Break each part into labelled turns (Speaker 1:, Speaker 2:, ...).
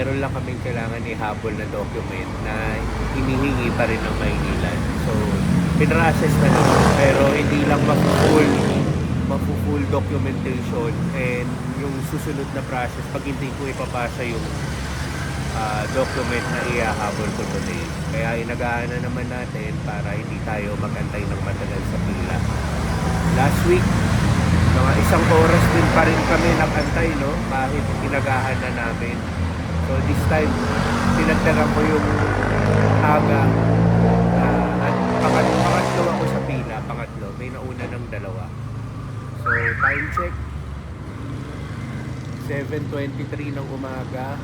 Speaker 1: meron lang kaming kailangan ihabol na document na hinihingi pa rin ng Maynila. So, pinrocess na naman pero hindi lang mafu-full mafu-full documentation and yung susunod na process pag hindi ko ipapasa yung ah, document na ihahabol ko today. Kaya inagaan na naman natin para hindi tayo magantay ng matagal sa pila. Last week, mga isang oras din pa rin kami nakantay, no? Kahit inagahan na namin. So this time, pinagdagan ko yung aga. ah, at pangat, pangatlo ako sa pila, pangatlo. May nauna ng dalawa. So time check, 7.23 ng umaga.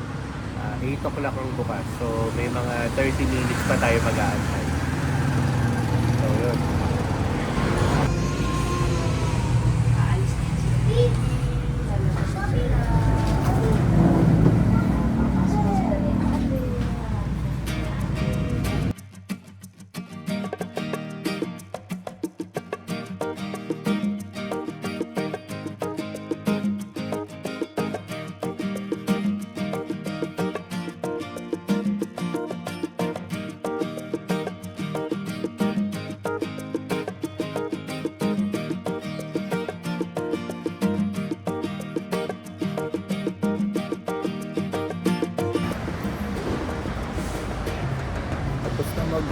Speaker 1: Ah, 8 o'clock ang bukas. So, may mga 30 minutes pa tayo mag-aantay. So, yun.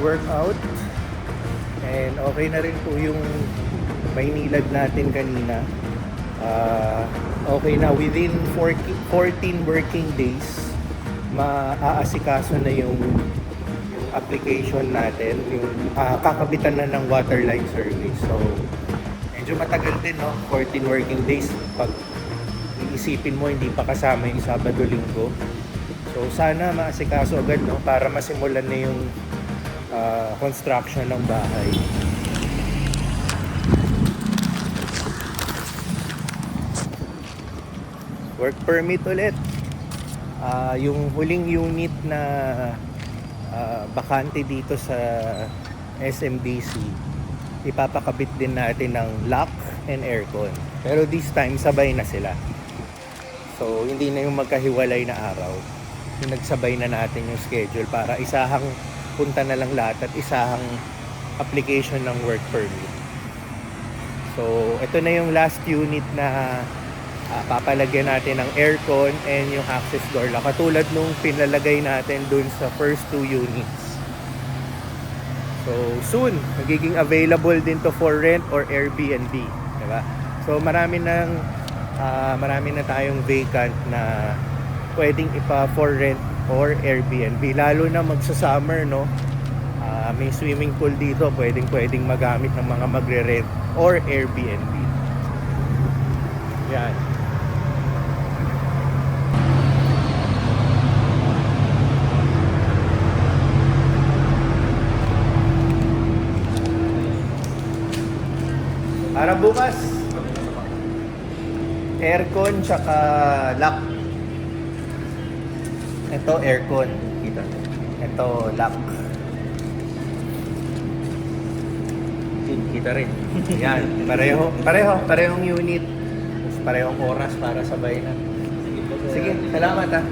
Speaker 1: Mag-workout. And okay na rin po yung Maynilad natin kanina. Ah, okay na. Within 14 14 working days, maaasikaso na yung application natin, yung ah, kakabitan na ng water line service. So, medyo matagal din, no? 14 working days. Pag iisipin mo, hindi pa kasama yung Sabado-Linggo. So, sana maasikaso agad, no? Para masimulan na yung ah, construction ng bahay. Work permit ulit. Ah, yung huling unit na ah, bakante dito sa SMDC, ipapakabit din natin ng lock and aircon. Pero this time, sabay na sila. So, hindi na yung magkahiwalay na araw. Nagsabay na natin yung schedule para isahang punta na lang lahat at isahang application ng work permit. So, ito na yung last unit na ah, papalagyan natin ng aircon and yung access door lock. Katulad nung pinalagay natin dun sa first two units. So, soon, magiging available din to for rent or Airbnb. Diba? So, marami nang ah, marami na tayong vacant na pwedeng ipa for rent or Airbnb. Lalo na magsa-summer, no? Ah, may swimming pool dito, pwedeng pwedeng magamit ng mga magre-rent or Airbnb. Yan. Para bukas, aircon tsaka lock. Ito aircon, kita. Ito lock. Kita rin. Yan, pareho, pareho, parehong unit. Parehong oras para sabay na. Sige, salamat ah.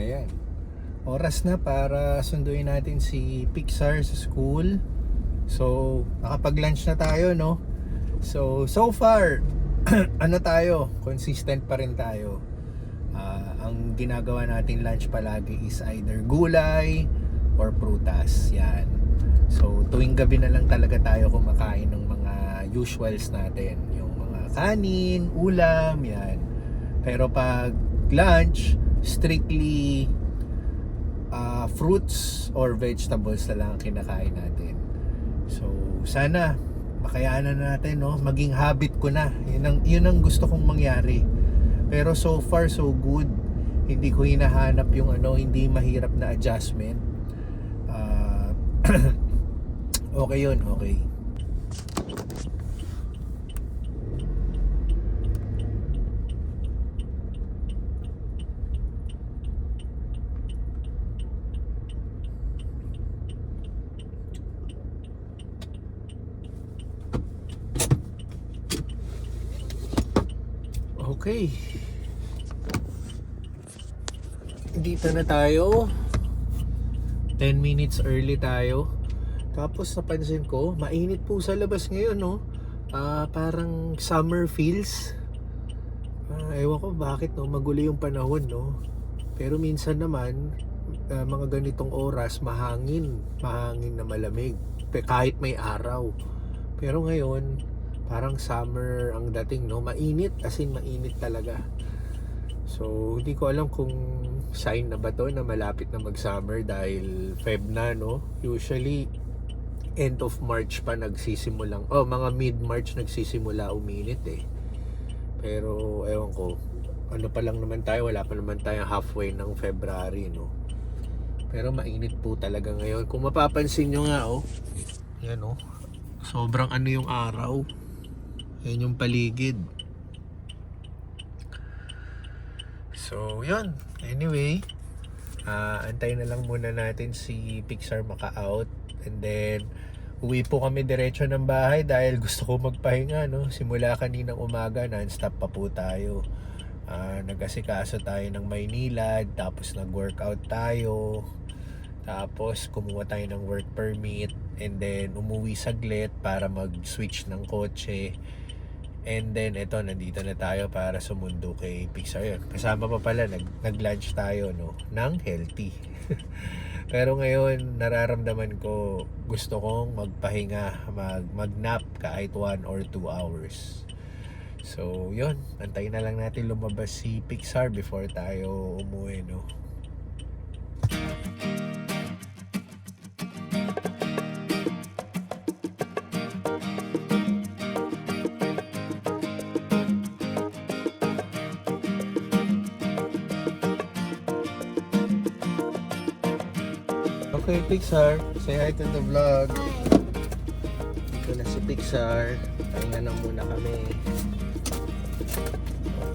Speaker 1: Ayan. Oras na para sunduin natin si Pixar sa school. So, nakapag-lunch na tayo, no? So, so far, ano tayo? Consistent pa rin tayo. Ah, ang ginagawa nating lunch palagi is either gulay or prutas. Yan. So, tuwing gabi na lang talaga tayo kumakain ng mga usuals natin. Yung mga kanin, ulam, yan. Pero pag lunch, strictly uh, fruits or vegetables na lang ang kinakain natin. So, sana makayanan natin no? Maging habit ko na. Yun ang, yun ang gusto kong mangyari. Pero so far so good. Hindi ko hinahanap yung ano hindi mahirap na adjustment. Ah, okay yun okay Okay. Dito na tayo. 10 minutes early tayo. Tapos napansin ko, mainit po sa labas ngayon, no? Ah, parang summer feels. Ah, ewan ko bakit, no? Magulo yung panahon, no? Pero minsan naman, ah, mga ganitong oras, mahangin. Mahangin na malamig. Kahit may araw. Pero ngayon, parang summer ang dating, no? Mainit, as in mainit talaga. So, hindi ko alam kung sign na ba to na malapit na mag-summer dahil Feb na, no? Usually, end of March pa nagsisimulang, oh, mga mid-March nagsisimula uminit eh. Pero, ewan ko, ano pa lang naman tayo, wala pa naman tayo halfway ng February, no? Pero mainit po talaga ngayon. Kung mapapansin nyo nga, oh, yan, oh, sobrang ano yung araw. Yan yung paligid. So, yun. Anyway, ah antay na lang muna natin si Pixar maka-out. And then, uwi po kami diretso ng bahay dahil gusto ko magpahinga, no? Simula kaninang umaga, non-stop pa po tayo. Ah, nag-asikaso tayo ng Maynila, tapos nag-workout tayo. Tapos, kumuha tayo ng work permit. And then, umuwi saglit para mag-switch ng kotse. And then, eto, nandito na tayo para sumundo kay Pixar yun. Kasama pa pala, nag, nag-lunch tayo, no? Ng healthy. Pero ngayon, nararamdaman ko, gusto kong magpahinga, mag, mag-nap kahit 1 or 2 hours. So, yun. Antayin na lang natin lumabas si Pixar before tayo umuwi, no? Pixar. Say hi to the vlog. Ito na si Pixar. Pahinga na muna kami.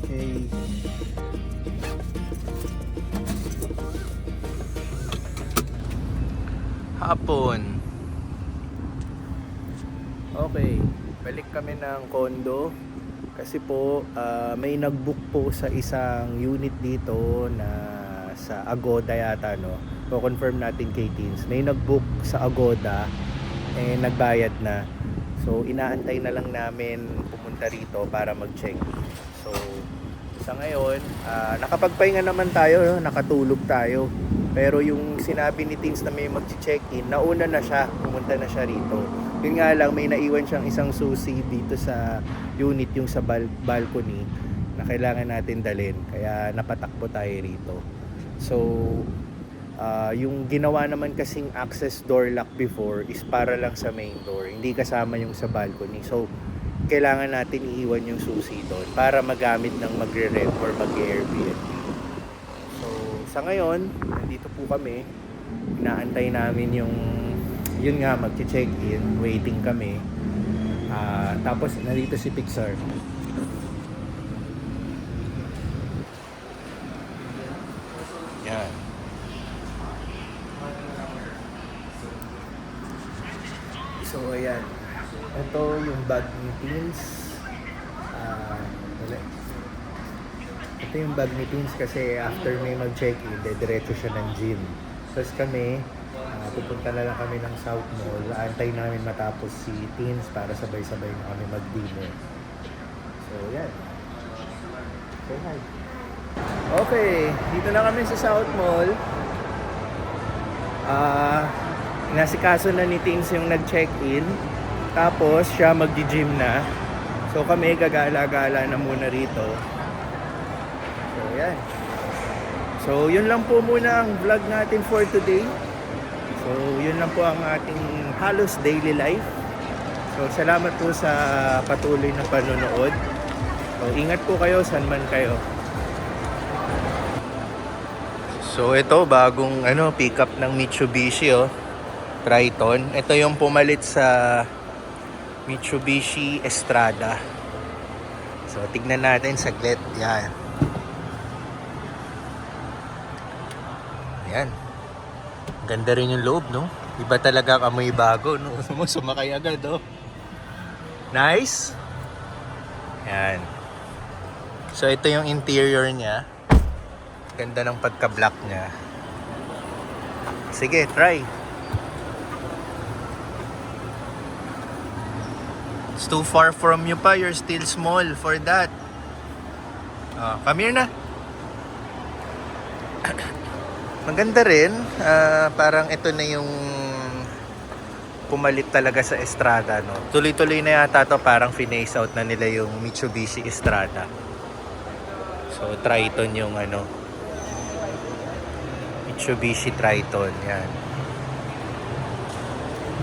Speaker 1: Okay. Hapon. Okay. Balik kami ng condo. Kasi po, ah, may nag-book po sa isang unit dito na sa Agoda yata, no? So, confirm natin kay Teens. May nag-book sa Agoda eh nagbayad na. So, inaantay na lang namin pumunta rito para mag-check. So, sa ngayon, ah, nakapagpahinga naman tayo, no? nakatulog tayo. Pero yung sinabi ni Teens na may mag-check-in, nauna na siya, pumunta na siya rito. Yun nga lang, may naiwan siyang isang susi dito sa unit, yung sa bal- balcony, na kailangan natin dalhin. Kaya napatakbo tayo rito. So, ah, yung ginawa naman kasing access door lock before is para lang sa main door. Hindi kasama yung sa balcony. So, kailangan natin iiwan yung susi doon para magamit ng magre-rent or mag-Airbnb. So, sa ngayon, nandito po kami. Inaantay namin yung yun nga, mag-check-in. Waiting kami. Ah, tapos, nandito si Pixar. Yan. So, ayan. Ito yung Teens. Ah, wala. Ito yung ni Teens kasi after may mag-check-in, diretso siya ng gym. Tapos kami, ah, pupunta na lang kami ng South Mall. Antay namin matapos si Teens para sabay-sabay na kami mag-dinner. So, yan. Say hi. Okay, dito na kami sa South Mall. Ah, nasikaso na ni Teens yung nag-check-in. Tapos siya magdi-gym na. So kami gagala-gala na muna rito. So yan. So yun lang po muna ang vlog natin for today. So yun lang po ang ating halos daily life. So, salamat po sa patuloy na panonood. So, ingat po kayo saan man kayo. So, ito bagong ano, pickup ng Mitsubishi oh. Triton. Ito yung pumalit sa Mitsubishi Estrada. So, tignan natin saglit. Yan. Yan. Ganda rin yung loob, no? Iba talaga ang bago, no? Sumakay agad, oh. Nice. Yan. So, ito yung interior niya. Ganda ng pagka-black niya. Sige, try. It's too far from you pa. You're still small for that. Ah, come here na. Maganda rin. Ah, parang ito na yung pumalit talaga sa Estrada, no? Tuloy-tuloy na yata to parang finase out na nila yung Mitsubishi Estrada. So, Triton yung ano. Mitsubishi Triton, yan.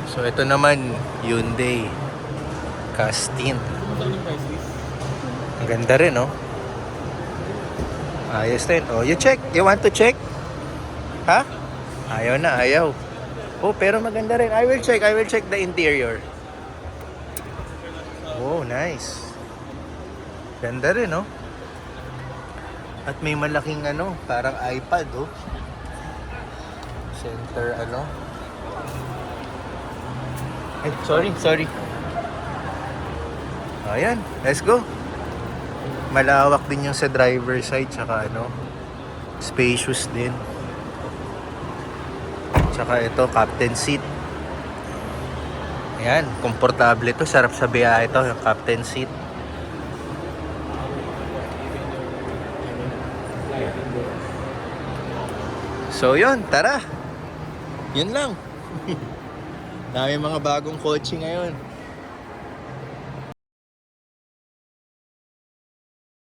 Speaker 1: So, ito naman, Hyundai. Castin. Ang ganda rin, no? Ayos din. Oh, you check. You want to check? Ha? Ayaw na, ayaw. Oh, pero maganda rin. I will check. I will check the interior. Oh, nice. Ganda rin, no? At may malaking ano, parang iPad, oh. Center, ano. Ay, sorry, sorry. Ayan, let's go. Malawak din yung sa driver side, tsaka ano, spacious din. Tsaka ito, captain seat. Ayan, komportable to. Sarap sa biyahe ito, yung captain seat. So yun, tara. Yun lang. Dami mga bagong kotse ngayon.